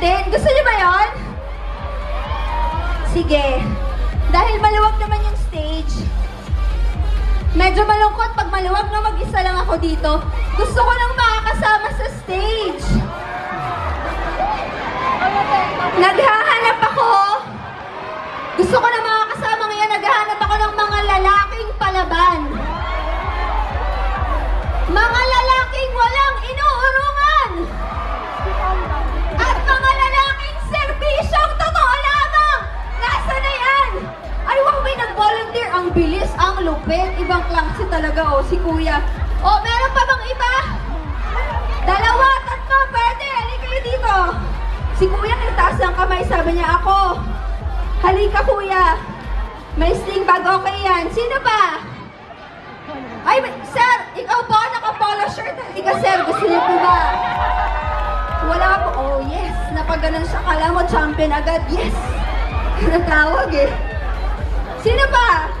din. Gusto nyo ba yon? Sige. Dahil maluwag naman yung stage. Medyo malungkot pag maluwag na mag-isa lang ako dito. Gusto ko lang makakasama sa stage. Naghahanap ako. Gusto ko na makakasama ngayon. Naghahanap ako ng mga lalaking palaban. Mga lalaking walang inuurungan. Halika, kuya. May sling bag, okay yan. Sino ba? Ay, sir, ikaw po, naka-polo shirt. Halika, sir, gusto niyo po ba? Wala po. Oh, yes. Napaganon siya. Kala mo, champion agad. Yes. Natawag eh. Sino ba?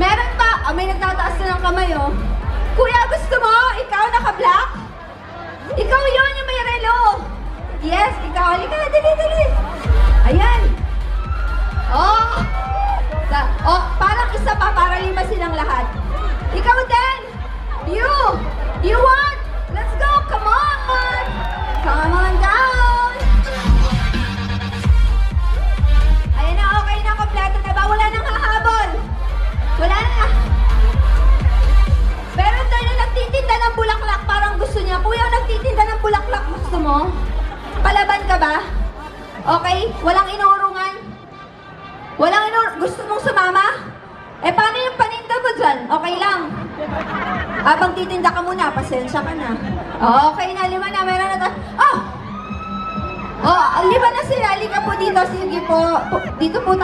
Meron pa. Ah, may nagtataas na ng kamay, oh. Kuya, gusto mo? Ikaw naka-black? Ikaw yon yung may relo. Yes, ikaw. Halika na, dali, dali. Ayan. Oh. Sa, oh, parang isa pa, para lima silang lahat. Ikaw din. You. You want? Let's go. Come on. Come on down.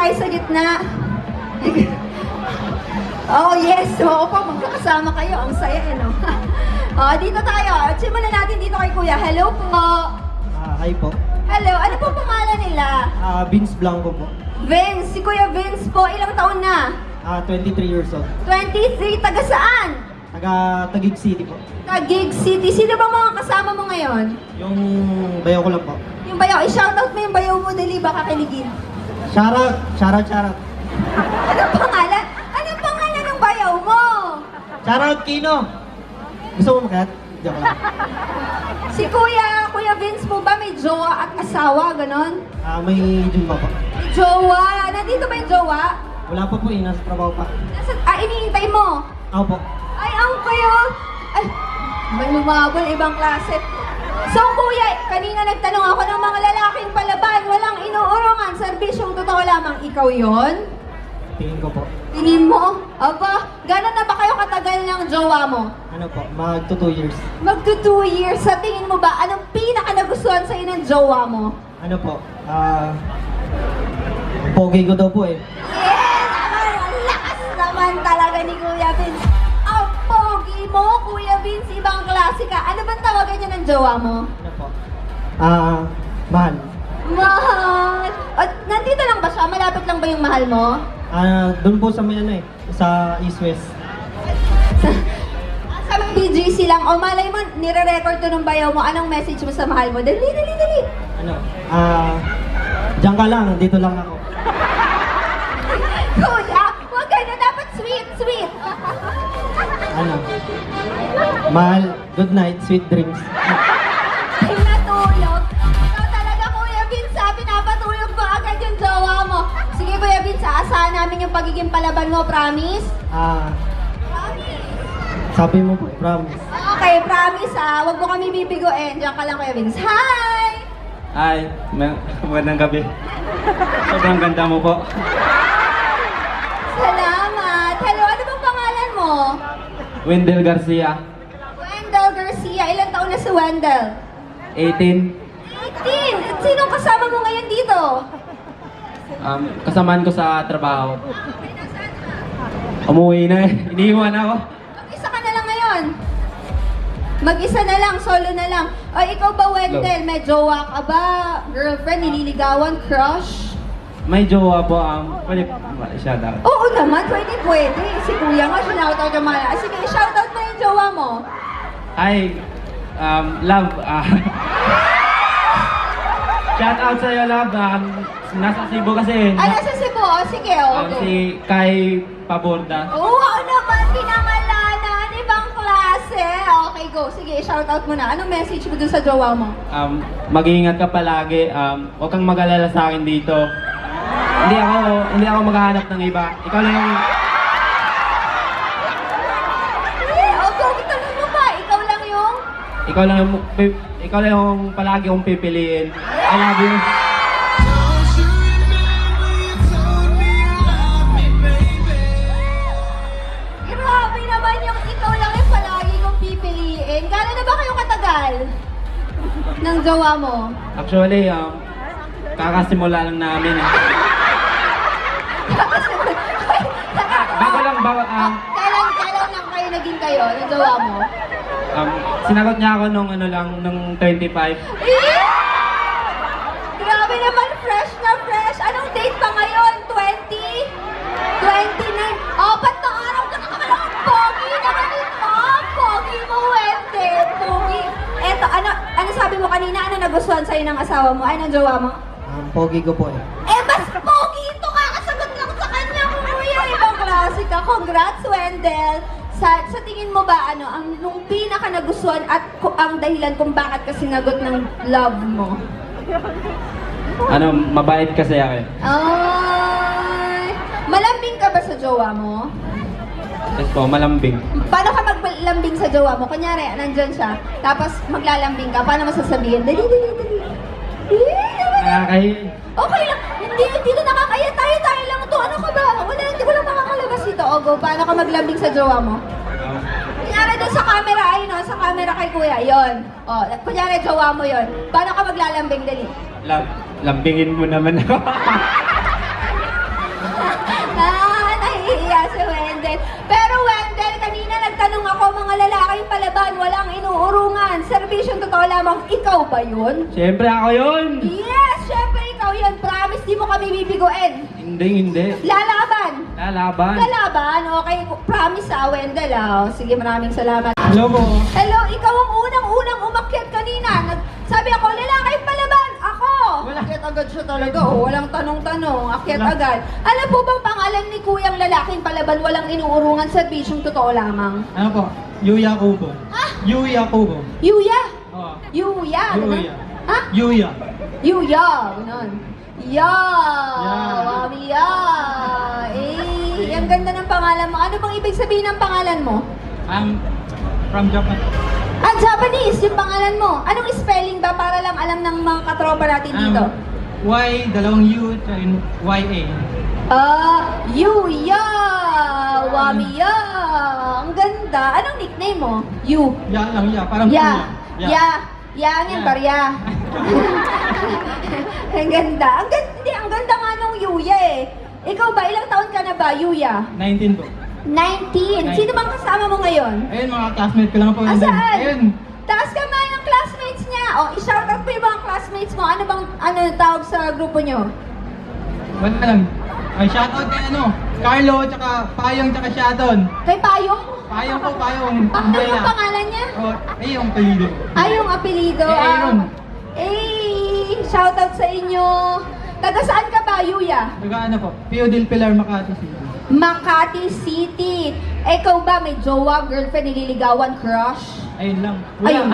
Tayo sa gitna. Oh, yes. Oo po, magkakasama kayo. Ang saya, eh, no? oh, dito tayo. Simulan natin dito kay Kuya. Hello po. Ah, hi po. Hello. Ano po pangalan nila? Ah, Vince Blanco po. Vince. Si Kuya Vince po. Ilang taon na? Ah, 23 years old. 23. Taga saan? Taga Taguig City po. Taguig City. Sino ba mga kasama mo ngayon? Yung bayaw ko lang po. Yung bayaw. I-shoutout mo yung bayaw mo. Dali, baka kiligin. Shoutout! Shoutout, shoutout. Anong pangalan? Anong pangalan ng bayaw mo? Shoutout, Kino! Gusto mo makiat? Joke lang. Si Kuya, Kuya Vince po ba may jowa at asawa, ganon? Ah, may Jumba po. May jowa! Nandito ba yung jowa? Wala pa po eh, nasa trabaho pa. Nasa, ah, iniintay mo? Ako po. Ay, ang kayo! Ay, may lumabol, ibang klase. So, kuya, kanina nagtanong ako ng mga lalaking palaban, walang inuurungan, serbisyong totoo lamang. Ikaw yon? Tingin ko po. Tingin mo? Aba, gano'n na ba kayo katagal ng jowa mo? Ano po, mag to 2 years. Magto two years, sa tingin mo ba, anong pinaka nagustuhan sa'yo ng jowa mo? Ano po, ah... pogi ko daw po eh. Yes! Ang lakas naman talaga ni Kuya Vince. Mo, Kuya Vince, ibang klase ka. Ano bang tawagan niya ng jowa mo? Ano po? Ah, mahal. Mahal! At nandito lang ba siya? Malapit lang ba yung mahal mo? Ah, doon po sa may ano eh, sa East West. Sa BGC lang. O malay mo, nire-record to ng bayaw mo. Anong message mo sa mahal mo? Dali, dali, dali. Ano? Ah, diyan ka lang, dito lang ako. Kuya, huwag ka na dapat sweet, sweet. Ano? Mahal, good night, sweet dreams. Ay, natulog. Ikaw talaga, Kuya Vince, ha? Pinapatulog mo agad yung jowa mo. Sige, Kuya Vince, aasahan namin yung pagiging palaban mo, promise? Ah, Promise. sabi mo po, promise. Okay, promise ha. Huwag mo kami bibiguin. Diyan ka lang, Kuya Vince. Hi! Ay, ma- magandang gabi. Sobrang ganda mo po. Salamat. Hello, ano bang pangalan mo? Wendell Garcia, taon na si Wendell? 18. 18. At sinong kasama mo ngayon dito? Um, kasamaan ko sa trabaho. Umuwi na eh. Iniiwan ako. Mag-isa ka na lang ngayon. Mag-isa na lang, solo na lang. O ikaw ba, Wendell? May jowa ka ba? Girlfriend, nililigawan, crush? may jowa po, um, pwede shout out. Oo naman, pwede, pwede. Si Kuya nga, sinoutout mga... Ah, Sige, shoutout mo yung jowa mo. Hi, um, love. ah. shout out sa'yo, love. Um, nasa Cebu kasi. Ay, nasa Cebu. Oh, sige, Um, okay. si Kai Paborda. Oo, ako naman, pinangalanan, ibang klase. Okay, go. Sige, shoutout mo na. Anong message mo dun sa jowa mo? Um, mag-iingat ka palagi. Um, huwag kang mag-alala sa akin dito. Hindi ako, hindi ako maghahanap ng iba. Ikaw lang yung, Eh, oh, go, itanong mo pa. Ikaw lang yung... ikaw lang yung, ikaw lang yung palagi kong pipiliin. I love you. Grabe naman yung ikaw lang yung palagi kong pipiliin. Gano'n na ba kayo katagal? Ng jowa mo? Actually, um, kakasimula lang namin. eh. Bago lang, bago, um, kailan, kailan lang kayo naging kayo ng jowa mo? Sinagot niya ako nung ano lang, nung 25. Eh! Grabe naman, fresh na fresh. Anong date pa ngayon? 20? 29? Apat na araw ka na naman ang pogi naman ito. Pogi mo, Wende. Pogi. Eto, ano, ano sabi mo kanina? Ano nagustuhan sa'yo ng asawa mo? Ay, ng jowa mo? Um, pogi ko po eh. Eh, mas pogi ito! Kakasagot lang sa kanya, kuya. Ibang klase ka. Congrats, Wendell. Sa, sa tingin mo ba, ano, ang nung pinaka nagustuhan at ku- ang dahilan kung bakit ka sinagot ng love mo? Ano, mabait kasi ako eh. Ay, malambing ka ba sa jowa mo? Yes po, malambing. Paano ka maglambing sa jowa mo? Kunyari, nandyan siya, tapos maglalambing ka, paano mo sasabihin? Dali, dali, dali. Eh, naman. Nakakahiya. Okay lang. Hindi, hindi na nakakaya. Tayo, tayo dito. Ogo, paano ka maglambing sa jowa mo? Kunyari doon sa camera, ayun o, sa camera kay kuya, yon. O, kunyari jowa mo yon. Paano ka maglalambing, dali? lab, lambingin mo naman ako. ah, nahihiya si Wendell. Pero Wendell, kanina nagtanong ako, mga lalaking palaban, walang inuurungan. Serbisyong totoo lamang, ikaw ba yun? Siyempre ako yun! Yes, ikaw yun. Promise, di mo kami bibiguin. Hindi, hindi. Lalaban. Lalaban. Lalaban, okay. Promise ah, Wendell ah. Sige, maraming salamat. Hello po. Hello, ikaw ang unang-unang umakyat kanina. Nag sabi ako, lalaki palaban! Ako! Wala. Akyat agad siya talaga. Oh, walang tanong-tanong. Akyat Wala. agad. Alam po bang pangalan ni Kuyang lalaking palaban walang inuurungan serbisyong totoo lamang? Ano po? Yuya Kubo. Ah! Yuya Kubo. Yuya! Oo. Yuya! ganun? Yuya. Ha? Yuya. Yuya! Ganun. Ya! Mami ya! Eh, ang ganda ng pangalan mo. Ano bang ibig sabihin ng pangalan mo? I'm from Japan. Ah, Japanese, yung pangalan mo. Anong spelling ba para lang alam ng mga katropa natin dito? Um, Y, dalawang U, tsaka yung YA. Ah, Yuya! Wamiya! Ang ganda. Anong nickname mo? Yu. Ya lang, ya. Parang Ya. Ya. Ya ang yan, Ya. barya. ang ganda. Ang ganda, hindi, ang ganda nga nung Yuya eh. Ikaw ba, ilang taon ka na ba, Yuya? 19 po. 19. Sino bang kasama mo ngayon? Ayun, mga classmate ko lang po. Ah, saan? Ayun. Taas kamay ng classmates niya. O, i-shoutout mo yung mga classmates mo. Ano bang ano tawag sa grupo nyo? Wala lang. Ay, shoutout kay ano, Carlo, tsaka Payong, tsaka Shaton. Kay Payong? Payong po, Payong. Pa- ano yung pangalan? Oh, ay, yung pilido. Ay, yung apelido. Eh, Aaron. ah. Eh, shoutout sa inyo. Taga saan ka ba, Yuya? Taga ano po, Pio del Pilar, Makati City. Makati City. Eh, ikaw ba may jowa, girlfriend, nililigawan, crush? Ayun lang. Wala. Ayun.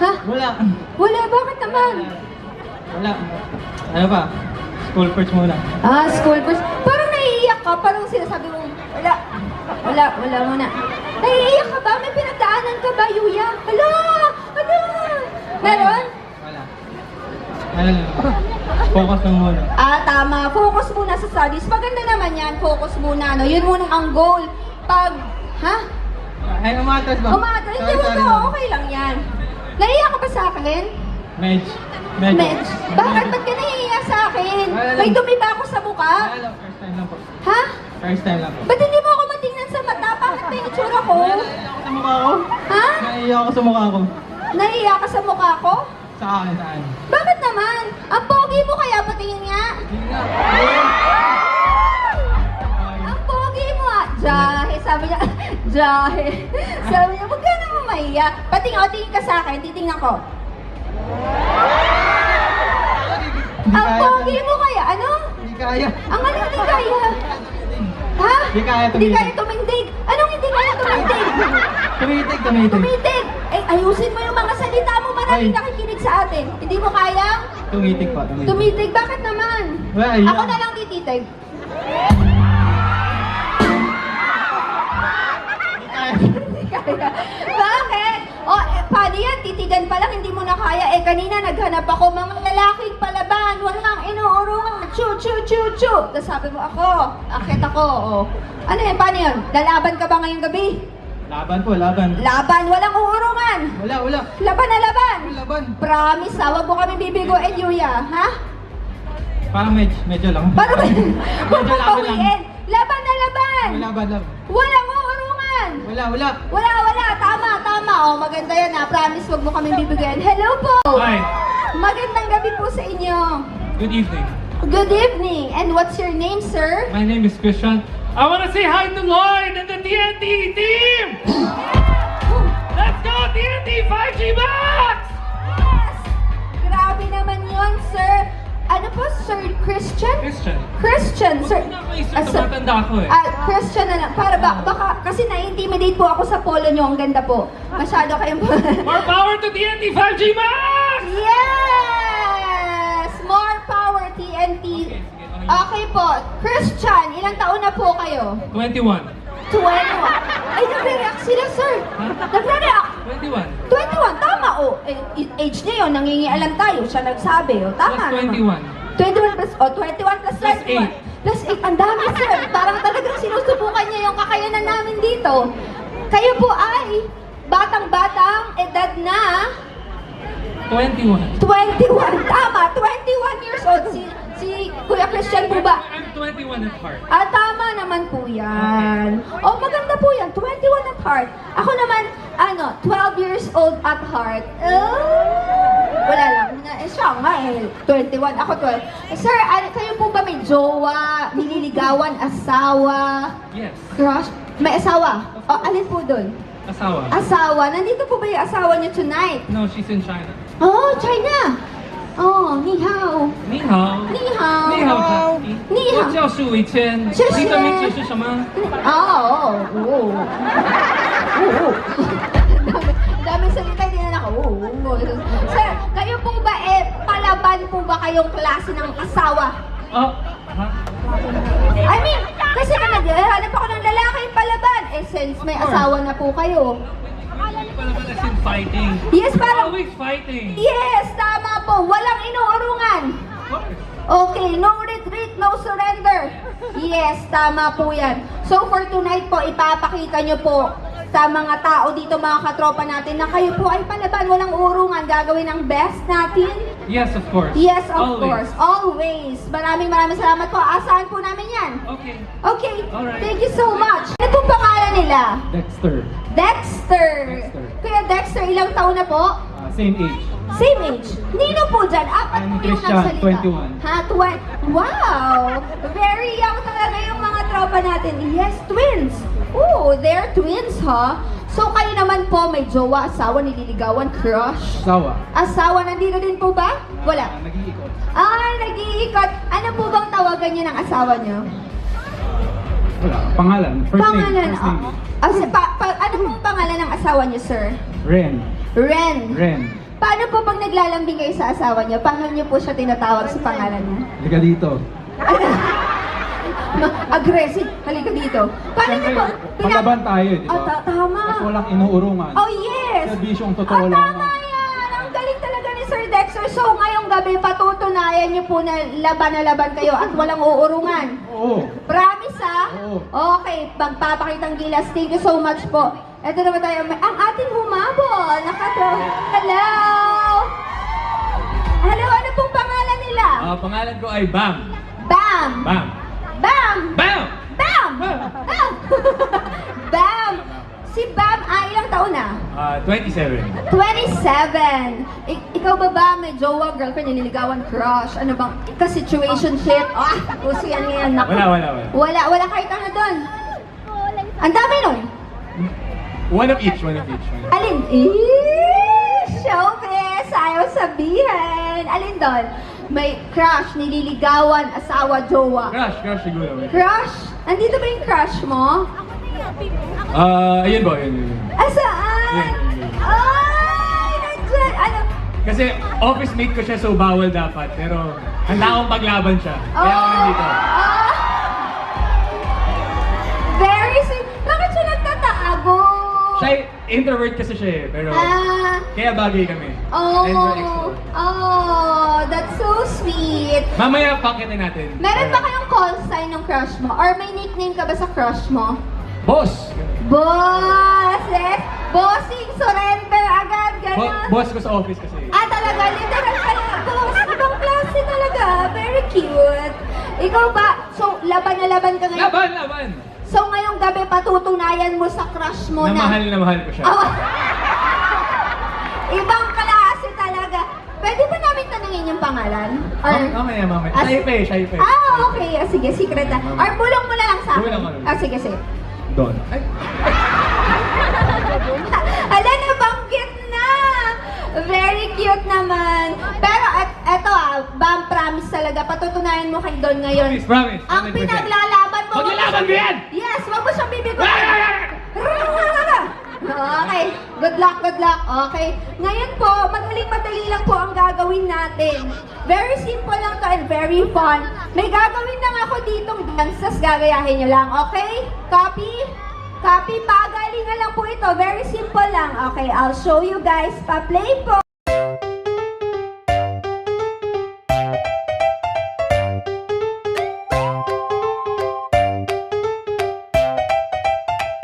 Ha? Wala. Wala, bakit naman? Wala. Ano pa? School first muna. Ah, school first. Parang naiiyak ka. Parang sinasabi mo, wala. Wala, wala muna. Naiiyak ka ba? May pinagdaanan ka ba, Yuya? Hala! Hala! Meron? Wala. Lang. Focus lang muna. Ah, tama. Focus muna sa studies. Maganda naman yan. Focus muna, no? Yun muna ang goal. Pag, ha? Ay, umatras ba? Umatras. Hindi to. sorry. Okay lang yan. Naiiyak ka ba sa akin? Medj. Medj. Medj. Bakit? Ba't ka naiiyak sa akin? Wala. May dumi ba ako sa mukha? Wala lang. First time lang po. Ha? First time lang po. Ba't hindi mo ako matingnan sa mata? Bakit may itsura ko? Naiiyak ako sa mukha ko. Ha? Naiiyak ako sa mukha ko. Naiiyak ka sa mukha ko? Sa akin, sa akin. Bakit naman? Ang pogi mo kaya, patingin nga. Nga. Ang pogi mo ah. Jahe, sabi niya. Jahe. Sabi niya, huwag ka naman mahiya. Patingin, o, tingin ka sa akin. Titingnan ko. Hindi Ang pogi mo kaya, ano? Hindi kaya. Ang ano hindi kaya? Ha? Hindi kaya Hindi tumitig. kaya tumindig. Anong hindi kaya tumindig? Tumitig, tumitig. tumitig. Eh, ayusin mo yung mga salita mo. Maraming Ay. nakikinig sa atin. Hindi mo kayang Tumitig pa, tumitig. tumitig. Bakit naman? Yan. Ako na lang tititig. Hindi kaya. Bakit? O, eh, paano yan? Titigan pa lang, mo na kaya. Eh, kanina naghanap ako, mga lalaking palaban, walang inuurungan. Chu, chu, chu, chu. Tapos sabi mo, ako, akit ako. O. Ano yan? Paano yan? Lalaban ka ba ngayong gabi? Laban po, laban. Laban, walang uurungan. Wala, wala. Laban na laban. Laban. Promise ha, wag mo kami bibigoin, Yuya. Ha? Parang medyo, medyo lang. Para ba? Huwag Medyo mo laban lang. Laban na laban. Laban lang. Walang uurungan. Wala, wala. Wala, wala. Tama, tama. Oh, maganda yan ha. Promise, wag mo kami bibigyan. Hello po. Hi. Magandang gabi po sa inyo. Good evening. Good evening. And what's your name, sir? My name is Christian. I want to say hi to Lloyd and the TNT team! Let's go TNT 5G Max! Yes! Grabe naman yon, sir. Ano po, Sir Christian? Christian. Christian, sir. Huwag mo na ako Ah, ako eh. Ah, Christian na lang. Para ba, baka, kasi na-intimidate po ako sa polo nyo. Ang ganda po. Masyado kayong... More power to TNT 5G Max! yes! More power, TNT. Okay, sige, okay. Okay po. Christian, ilang taon na po kayo? 21. 21. Ay, nagre-react sila, sir. Nagre-react. 21. 21, tama o. Eh, age niya yun, nangingialam tayo. Siya nagsabi, o. Tama Plus naman. 21. 21 plus, o, 21 plus, Plus 21. Plus 8. Ang dami, sir. Parang talagang sinusubukan niya yung kakayanan namin dito. Kayo po ay batang-batang edad na 21. 21. Tama, 21 years old. Si, si Kuya Christian po ba? I'm 21 at heart. Ah, tama naman po yan. Oh, maganda po yan. 21 at heart. Ako naman, ano, 12 years old at heart. Oh, wala lang. Na- Eh, siya nga eh. 21. Ako 12. Eh, sir, ano, kayo po ba may jowa, nililigawan, asawa, Yes. crush? May asawa? Oh, alin po doon? Asawa. Asawa. Nandito po ba yung asawa niyo tonight? No, she's in China. Oh, China. Oh, ni hao. 你好。你好。你好，Jackie。你好我叫苏伟谦。谢谢你的名字是什么？ Oo, oo, oo. Oo. Dami, dami salita, hindi na ako. Oo, oo. Sir, kayo po ba eh, palaban po ba kayong klase ng asawa? Oh. ha? I mean, kasi ka naghahanap ako ng lalaki palaban. Eh, since may asawa na po kayo. Palaban as in fighting. Yes, parang... Always fighting. Yes, tama po. Walang inuurungan. Okay, no retreat, no surrender. Yes, tama po yan. So for tonight po, ipapakita nyo po sa mga tao dito, mga katropa natin, na kayo po ay palaban, walang urungan, gagawin ang best natin. Yes, of course. Yes, of Always. course. Always. Maraming maraming salamat po. Asahan po namin yan. Okay. Okay. Alright. Thank you so much. Ano pong pangalan nila? Dexter. Dexter. Dexter. Kuya Dexter, ilang taon na po? Ah, same age. Same age. Nino po dyan? Apat I'm po yung Christian, nagsalita. 21. Ha? Twen wow! Very young talaga yung mga tropa natin. Yes, twins. Ooh, they're twins, ha? So kayo naman po, may jowa, asawa, nililigawan, crush. Sawa. Asawa, nandito din po ba? Wala. Ah, nag-iikot. Ay, nag-iikot. Ano po bang tawagan niyo ng asawa niyo? Wala. Pangalan. First pangalan. name. First name. ah. Ah, si- pa- pa- ano pong pangalan ng asawa niyo, sir? Ren. Ren. Ren. Paano po pag naglalambing kayo sa asawa niyo? Paano niyo po siya tinatawag sa pangalan niya? Liga dito. Ma- aggressive. Halika dito. Paano niyo po? Palaban tayo, di ba? Ah, ta- tama. Tapos walang inuurungan. Oh, yes. Serbisyong totoo ah, lang. tama yan. Ang galing talaga ni Sir Dexter. So, ngayong gabi, patutunayan niyo po na laban na laban kayo at walang uurungan. Oo. Promise, ha? Oo. Okay, magpapakitang gilas. Thank you so much po. Ito naman tayo. Ang ating humabol. Nakato. Hello! Hello, ano pong pangalan nila? Ah, pangalan ko ay Bam. Bam! Bam. Bam! Bam! Bam! Bam! Bam! Si Bam ay ilang taon na? Ah, Ah, 27. 27. Ik- ikaw ba ba may jowa, girlfriend, nililigawan, crush? Ano bang ka-situation shit? Ah, uso yan ngayon. Naku. Wala, wala, wala. Wala, wala kahit ano doon. Ang dami nun. One of each, one of each. One of each. Alin? Eh, showbiz! Ayaw sabihin. Alin doon? May crush, nililigawan, asawa, jowa. Crush, crush siguro. Crush? Nandito ba yung crush mo? Ah, ayun ba, yun, yun, yun. Asaan? Yan. Ay, nandyan. Ano? Kasi office mate ko siya so bawal dapat. Pero handa akong paglaban siya. Kaya ako nandito. Ah! very sweet. Bakit siya nagtatago? Siya, introvert kasi siya eh. Pero Ah, kaya bagay kami. oh, And we're extrovert. Oh, that's so sweet. Mamaya pakitin natin. Meron ba kayong call sign ng crush mo? Or may nickname ka ba sa crush mo? Boss! Boss! Eh? Bossing, surrender agad, Bo- gano'n. boss ko sa office kasi. Ah, talaga? Literal pala. Boss, ibang klase talaga. Very cute. Ikaw ba? So, laban na laban ka ngayon? Laban, laban! So, ngayong gabi patutunayan mo sa crush mo Na na... mahal na mahal ko siya. Ah, ibang. Pwede ba namin tanungin yung pangalan? Or... Mam- mamaya, mamaya. Ah, Shy pa eh, shy pa eh. Ah, okay. Ah, sige, secret na. Or bulong mo na lang sa akin. Bulong mo lang. Ah, sige, sige. Don. Ay, Hala, nabanggit na! Very cute naman. Pero et, eto ah, Bam, promise talaga, patutunayan mo kay Don ngayon. promise, promise. Ang 100%. pinaglalaban mo. Maglalaban ko yan! Yes, wag mo siyang ay! Okay, good luck, good luck. Okay. Ngayon po, madaling-madali lang po ang gagawin natin. Very simple lang to and very fun. May gagawin lang ako ditong dances, gagayahin nyo lang. Okay? Copy? Copy, pagalingan lang po ito. Very simple lang. Okay, I'll show you guys. Pa-play po.